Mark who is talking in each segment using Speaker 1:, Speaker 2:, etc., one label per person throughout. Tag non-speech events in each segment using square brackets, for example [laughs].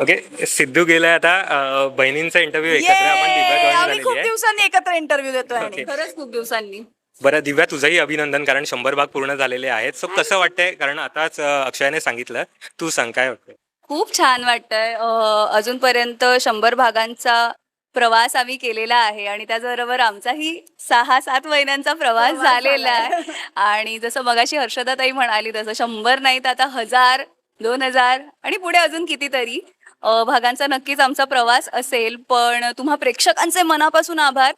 Speaker 1: Okay Sidhu गेलाय आता बहिणींचा इंटरव्ह्यू एकत्र आपण दिव्या
Speaker 2: Yay!
Speaker 1: join
Speaker 2: आम्ही
Speaker 1: झालेली
Speaker 2: खूप
Speaker 1: आहे.
Speaker 2: दिवसांनी एकत्र इंटरव्ह्यू देतोय आणि.
Speaker 3: खरंच खूप दिवसांनी.
Speaker 1: बरं दिव्या तुझंही अभिनंदन कारण शंभर भाग पूर्ण झालेले आहेत. सो कसं वाटतंय? कारण आताच अं, अक्षयाने सांगितलं तू सांग काय वाटतंय?
Speaker 3: खूप छान वाटतंय. अं, अजूनपर्यंत शंभर भागांचा प्रवास आम्ही केलेला आहे आणि त्याचबरोबर आमचाही सहा सात महिन्यांचा प्रवास
Speaker 2: प्रवास
Speaker 3: झालेला. आहे. आणि जसं मगाशी हर्षदाताई म्हणाली तसं शंभर नाही तर आता हजार दोन हजार आणि पुढे अजून कितीतरी. भागांचा नक्कीच आमचा प्रवास असेल पण तुम्हा प्रेक्षकांचे मनापासून आभार.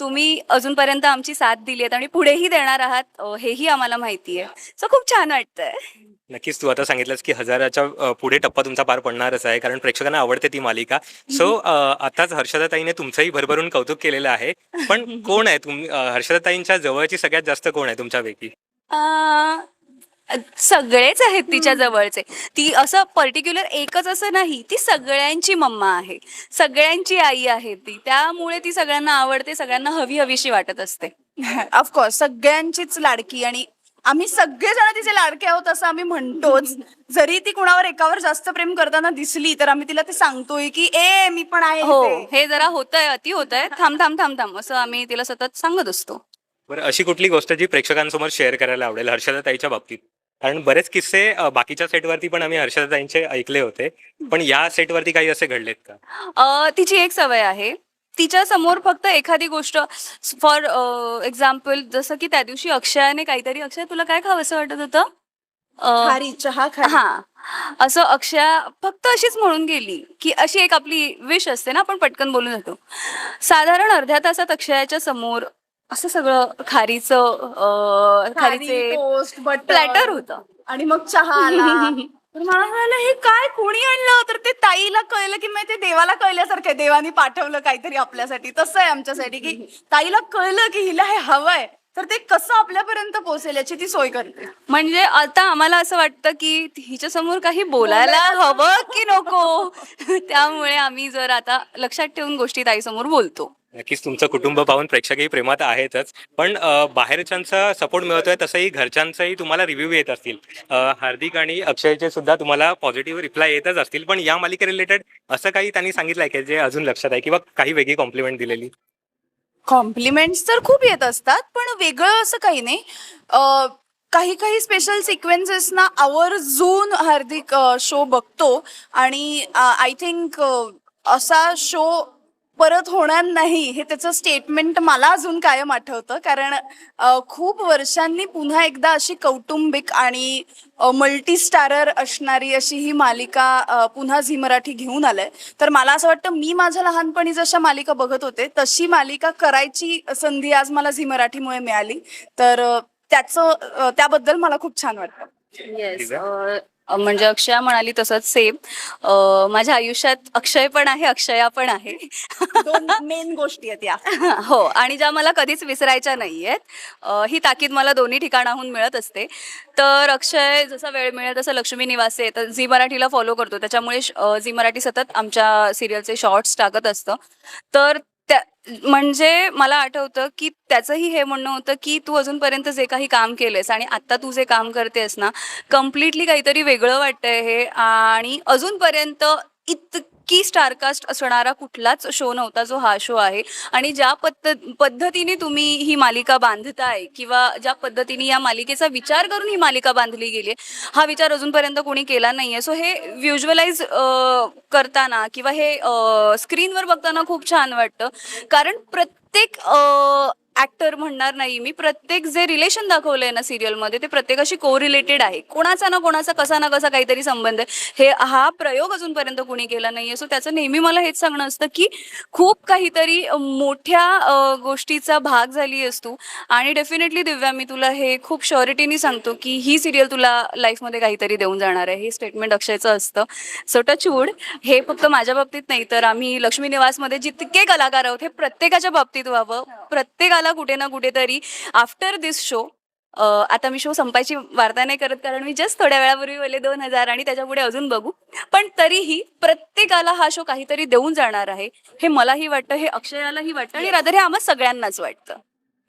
Speaker 3: तुम्ही अजूनपर्यंत आमची साथ दिली आहेत आणि पुढेही देणार आहात हेही आम्हाला माहिती आहे. सो खूप छान वाटतंय.
Speaker 1: नक्कीच तू आता सांगितलंस की हजाराच्या पुढे टप्पा तुमचा पार पडणारच आहे कारण प्रेक्षकांना आवडते ती मालिका. सो आताच हर्षदाताईने तुमचंही भरभरून कौतुक केलेलं आहे. पण [laughs] कोण आहे तुम हर्षदाताईंच्या जवळची सगळ्यात जास्त कोण आहे तुमच्यापैकी?
Speaker 3: सगळेच आहेत तिच्या जवळचे. ती असं पर्टिक्युलर एकच असं नाही ती सगळ्यांची मम्मा आहे. सगळ्यांची आई आहे ती. त्यामुळे ती सगळ्यांना आवडते सगळ्यांना हवी हवीशी वाटत असते. [laughs]
Speaker 2: ऑफकोर्स सगळ्यांचीच लाडकी आणि आम्ही सगळेजण तिचे लाडके आहोत असं आम्ही म्हणतोच. [laughs] जरी ती कुणावर एकावर जास्त प्रेम करताना दिसली तर आम्ही तिला ते सांगतोय की ए मी पण आहे
Speaker 3: हो
Speaker 2: इथे."
Speaker 3: हे जरा होतंय अति होतंय. थांब थांब थांब थांब. असं आम्ही तिला सतत सांगत असतो.
Speaker 1: बरं अशी कुठली गोष्ट जी प्रेक्षकांसमोर शेअर करायला आवडेल हर्षदाताईच्या बाबतीत? कारण बरेच किस्से अं, बाकीच्या सेटवरती पण आम्ही हर्षदाताईंचे ऐकले होते. पण या सेटवरती काही असे घडलेत का?
Speaker 3: अ, तिची एक सवय आहे. तिच्या समोर फक्त एखादी गोष्ट फॉर एक्झाम्पल जसं की त्या दिवशी अक्षयाने काहीतरी अक्षय तुला काय खावंसं वाटत होतं? अ,
Speaker 2: खारी चहा खारी.
Speaker 3: हा. असं अक्षया फक्त अशीच म्हणून गेली की अशी एक आपली विश असते ना आपण पटकन बोलून जातो साधारण अर्ध्या तासात अक्षयाच्या समोर असं सगळं खारीचं अ, खारीचे
Speaker 2: टोस्ट बटर
Speaker 3: प्लॅटर होतं.
Speaker 2: आणि मग चहा आला. [laughs] तर मला कळलं हे काय कोणी आणलं? तर ते ताईला कळलं की मग ते देवाला कळल्यासारखं आहे. देवानी पाठवलं काहीतरी आपल्यासाठी. तसं आहे आमच्यासाठी की ताईला कळलं की हिला हे हवंय. तर ते कसं आपल्यापर्यंत पोहोचेल याची ती सोय करते
Speaker 3: म्हणजे आता आम्हाला असं वाटतं की हिच्या समोर काही बोलायला हवं की नको? [laughs] त्यामुळे आम्ही जर आता लक्षात ठेवून गोष्टी ताईसमोर बोलतो.
Speaker 1: नक्कीच तुमचं कुटुंब पाहून प्रेक्षकही प्रेमात आहेतच. पण अं, बाहेरच्यांचा सपोर्ट मिळतोय तसंही घरच्यांचाही तुम्हाला रिव्ह्यू येत असतील. अं, हार्दिक आणि अक्षयचे सुद्धा तुम्हाला पॉझिटिव्ह रिप्लाय येतच असतील. पण या मालिके रिलेटेड असं काही त्यांनी सांगितलंय की जे अजून लक्षात आहे किंवा काही वेगळी कॉम्प्लिमेंट दिलेली?
Speaker 2: कॉम्प्लिमेंट्स तर खूप येत असतात पण वेगळं असं काही नाही. अं, काही काही स्पेशल सिक्वेन्सेस ना आवर्जून हार्दिक शो बघतो. आणि आय थिंक असा शो परत होणार नाही हे त्याचं स्टेटमेंट मला अजून कायम आठवतं. कारण खूप वर्षांनी पुन्हा एकदा अशी कौटुंबिक आणि मल्टी स्टारर असणारी अशी ही मालिका पुन्हा झी मराठी घेऊन आलंय. तर मला असं वाटतं मी माझ्या लहानपणी जशा मालिका बघत होते तशी मालिका करायची संधी आज मला झी मराठीमुळे मिळाली. तर त्याचं त्याबद्दल मला खूप छान वाटतं.
Speaker 3: येस म्हणजे अक्षया म्हणाली तसंच सेम माझ्या आयुष्यात अक्षय पण आहे अक्षया पण आहे.
Speaker 2: मेन गोष्टी आहेत या. [laughs]
Speaker 3: हो आणि ज्या मला कधीच विसरायच्या नाहीयेत अ, ही ताकीद मला दोन्ही ठिकाणाहून मिळत असते. तर अक्षय जसा वेळ मिळेल तसं लक्ष्मी निवासे तर झी मराठीला फॉलो करतो. त्याच्यामुळे झी मराठी सतत आमच्या सिरियलचे शॉर्ट्स टाकत असतं. तर त्या म्हणजे मला आठवतं की त्याचंही हे म्हणणं होतं की तू अजूनपर्यंत जे काही काम केलंयस आणि आत्ता तू जे काम करतेस ना कम्प्लिटली काहीतरी वेगळं वाटतंय हे आणि अजूनपर्यंत इतकी स्टारकास्ट असणारा कुठलाच शो नव्हता जो हा शो आहे. आणि ज्या पद्ध पद्धतीने तुम्ही ही मालिका बांधताय किंवा ज्या पद्धतीने या मालिकेचा विचार करून ही मालिका बांधली गेली आहे, हा विचार अजूनपर्यंत कोणी केला नाहीये. सो हे व्हिज्युअलाइज करताना किंवा हे स्क्रीनवर बघताना खूप छान वाटतं. कारण प्रत्येक ऍक्टर म्हणणार नाही. मी प्रत्येक जे रिलेशन दाखवलंय ना सिरियलमध्ये ते प्रत्येकाशी को रिलेटेड आहे. कोणाचा ना कोणाचा कसा ना कसा काहीतरी संबंध आहे. हे हा प्रयोग अजूनपर्यंत कोणी केला नाहीये. सो त्याचं नेहमी मला हेच सांगणं असतं की खूप काहीतरी मोठ्या गोष्टीचा भाग झाली असतो. आणि डेफिनेटली दिव्या मी तुला हे खूप श्युरिटीनी सांगतो की ही सिरियल तुला लाईफमध्ये काहीतरी देऊन जाणार आहे. हे स्टेटमेंट अक्षयचं असतं. सो टचवूड हे फक्त माझ्या बाबतीत नाही तर आम्ही लक्ष्मी निवासमध्ये जितके कलाकार आहोत हे प्रत्येकाच्या बाबतीत व्हावं. प्रत्येकाला कुठे ना कुठेतरी आफ्टर दिस शो आता मी शो संपायची वार्ता नाही करत कारण मी जस्ट थोड्या वेळापूर्वी बोलले दोन हजार आणि त्याच्या पुढे अजून बघू. पण तरीही प्रत्येकाला हा शो काहीतरी देऊन जाणार आहे. हे मलाही वाटतं हे अक्षयालाही वाटतं आणि रादर हे आम्हा सगळ्यांनाच वाटतं.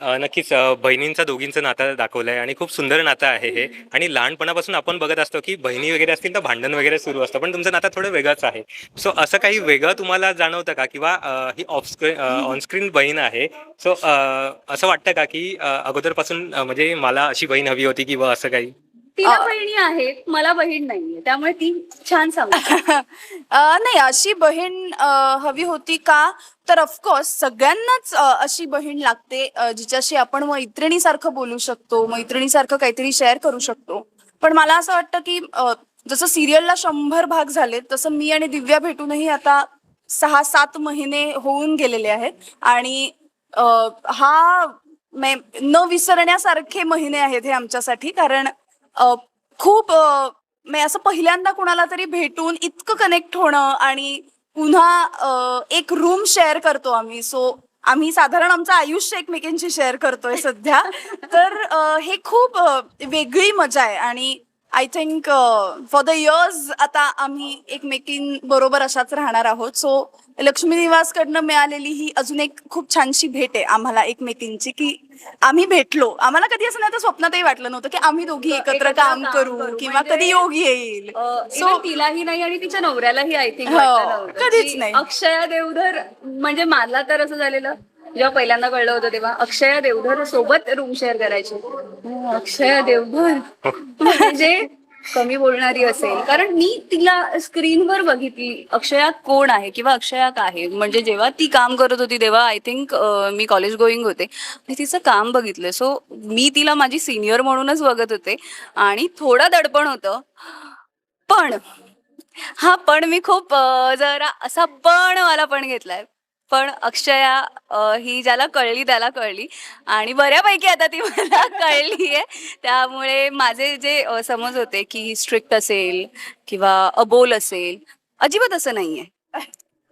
Speaker 1: अ, नक्कीच अ, बहिणींचं दोघींचं नातं दाखवलं आहे आणि खूप सुंदर नातं आहे हे. आणि लहानपणापासून आपण बघत असतो की बहिणी वगैरे असतील तर भांडण वगैरे सुरू असतं पण तुमचं नातं थोडं वेगळंच आहे. सो असं काही वेगळं तुम्हाला जाणवतं का? किंवा अ, ही ऑफस्क्रीन ऑनस्क्रीन बहीण आहे. सो असं वाटतं का की अ, अगोदरपासून अ, म्हणजे मला अशी बहीण हवी होती किंवा असं काही?
Speaker 3: तिला बहिणी आहेत मला बहीण नाहीये त्यामुळे ती छान सांगते. [laughs]
Speaker 2: अ, नाही अशी बहीण अ, हवी होती का? तर ऑफकोर्स सगळ्यांनाच अ, अशी बहीण लागते अ, जिच्याशी आपण मैत्रिणीसारखं बोलू शकतो मैत्रिणीसारखं काहीतरी शेअर करू शकतो. पण मला असं वाटतं की अ, जसं सिरियलला शंभर भाग झाले तसं मी आणि दिव्या भेटूनही आता सहा सात महिने होऊन गेलेले आहेत. आणि अ, हा मे- न विसरण्यासारखे महिने आहेत हे आमच्यासाठी कारण खूप म्हणजे असं पहिल्यांदा कुणाला तरी भेटून इतकं कनेक्ट होणं आणि पुन्हा एक रूम शेअर करतो आम्ही. सो आम्ही साधारण आमचं आयुष्य एकमेकांशी शेअर करतोय सध्या. तर हे खूप वेगळी मजा आहे. आणि I think for the years आता आम्ही एकमेकीं बरोबर अशाच राहणार आहोत सो लक्ष्मी निवासकडनं मिळालेली ही अजून एक खूप छानशी भेट आहे आम्हाला एकमेकींची की आम्ही भेटलो आम्हाला कधी असं नाही तर स्वप्नातही वाटलं नव्हतं की आम्ही दोघी एकत्र काम करू. किंवा
Speaker 3: म्हणजे-
Speaker 2: कधी योग येईल
Speaker 3: सो
Speaker 2: सो
Speaker 3: तिलाही नाही आणि तिच्या नवऱ्यालाही आय थिंक
Speaker 2: हो, कधीच नाही.
Speaker 3: अक्षया देवधर म्हणजे मला तर असं झालेलं जेव्हा पहिल्यांदा कळलं होतं तेव्हा अक्षया देवधर सोबत रूम शेअर करायचे. हो, अक्षय अक्षया देवधर. म्हणजे कमी बोलणारी असेल कारण मी तिला स्क्रीनवर बघितली अक्षया कोण आहे किंवा अक्षया का आहे? म्हणजे जेव्हा ती काम करत होती तेव्हा आय थिंक मी कॉलेज गोईंग होते. आणि तिचं काम बघितलं. सो मी तिला माझी सिनियर म्हणूनच बघत होते. आणि थोडं दडपण होतं. पण हा पण मी खूप जरा असा पण मला पण घेतलाय. पण अक्षया अ, ही ज्याला कळली त्याला कळली. आणि बऱ्यापैकी आता ती मला [laughs] कळली आहे त्यामुळे माझे जे अ, समज होते की स्ट्रिक्ट असेल किंवा अबोल असेल अजिबात असं नाहीये.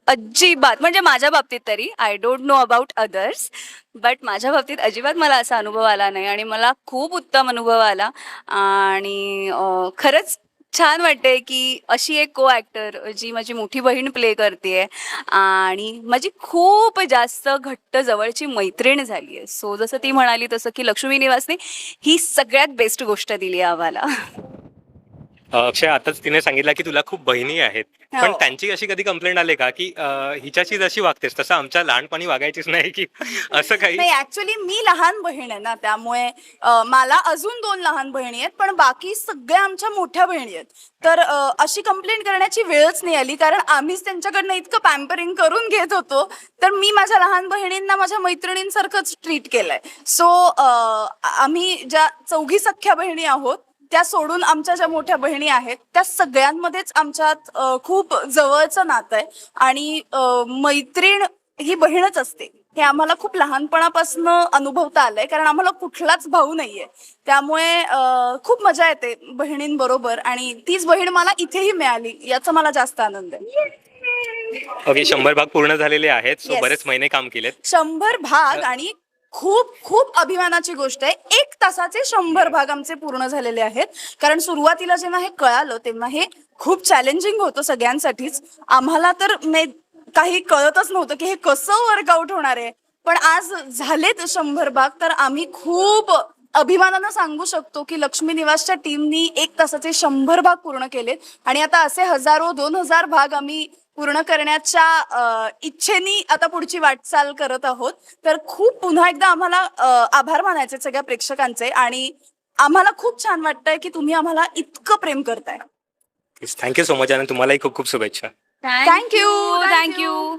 Speaker 3: अजिबात. म्हणजे माझ्या बाबतीत तरी I don't know about others but माझ्या बाबतीत अजिबात मला असा अनुभव आला नाही. आणि मला खूप उत्तम अनुभव आला. आणि खरंच छान वाटते की अशी एक को ऍक्टर जी माझी मोठी बहीण प्ले करते आणि माझी खूप जास्त घट्ट जवळची मैत्रीण झाली आहे सो जसं ती म्हणाली तसं की लक्ष्मी निवासने ही सगळ्यात बेस्ट गोष्ट दिली आम्हाला.
Speaker 1: अक्षय आताच तिने सांगितलं की तुला खूप बहिणी आहेत. पण
Speaker 2: हो.
Speaker 1: त्यांची अशी कधी कंप्लेंट आली का? की अ, हिच्याशी जशी वागतेस तसं आमच्या लहानपणी वागायचीच नाही की [laughs] असं काही?
Speaker 2: नाही ऍक्च्युली मी लहान बहीण आहे ना त्यामुळे अ, मला अजून दोन लहान बहिणी आहेत पण बाकी सगळ्या आमच्या मोठ्या बहिणी आहेत. तर अ, अशी कंप्लेंट करण्याची वेळच नाही आली कारण आम्हीच त्यांच्याकडनं इतकं पॅम्परिंग करून घेत होतो तर मी माझ्या लहान बहिणींना माझ्या मैत्रिणींसारखंच ट्रीट केलंय. सो आम्ही ज्या चौघी सख्या बहिणी आहोत त्या सोडून आमच्या ज्या मोठ्या बहिणी आहेत त्या सगळ्यांमध्येच आमच्यात खूप जवळचं नातं आहे. आणि मैत्रीण ही बहीणच असते. हे आम्हाला खूप लहानपणापासून अनुभवता आलंय कारण आम्हाला कुठलाच भाऊ नाहीये. त्यामुळे खूप मजा येते बहिणींबरोबर आणि तीच बहीण मला इथेही मिळाली याचा मला जास्त आनंद आहे.
Speaker 1: ओके शंभर भाग पूर्ण झालेले आहेत सो
Speaker 2: Yes.
Speaker 1: बरेच महिने काम केलेत.
Speaker 2: शंभर भाग आणि खूप खूप अभिमानाची गोष्ट आहे. एक तासाचे शंभर भाग आमचे पूर्ण झालेले आहेत. कारण सुरुवातीला जेव्हा हे कळालं तेव्हा हे खूप चॅलेंजिंग होतं सगळ्यांसाठीच. आम्हाला तर काही कळतच नव्हतं की हे कसं वर्कआउट होणार आहे. पण आज झालेत शंभर भाग तर आम्ही खूप अभिमानानं सांगू शकतो की लक्ष्मी निवासच्या टीमनी एक तासाचे शंभर भाग पूर्ण केलेत. आणि आता असे हजारो दोन हजार भाग आम्ही पूर्ण करण्याच्या इच्छेनी आता पुढची वाटचाल करत आहोत. तर खूप पुन्हा एकदा आम्हाला आभार मानायचे सगळ्या प्रेक्षकांचे आणि आम्हाला खूप छान वाटतंय की तुम्ही आम्हाला इतकं प्रेम करताय.
Speaker 1: थँक्यू सो मच आणि तुम्हालाही खूप खूप शुभेच्छा.
Speaker 2: Thank
Speaker 3: thank you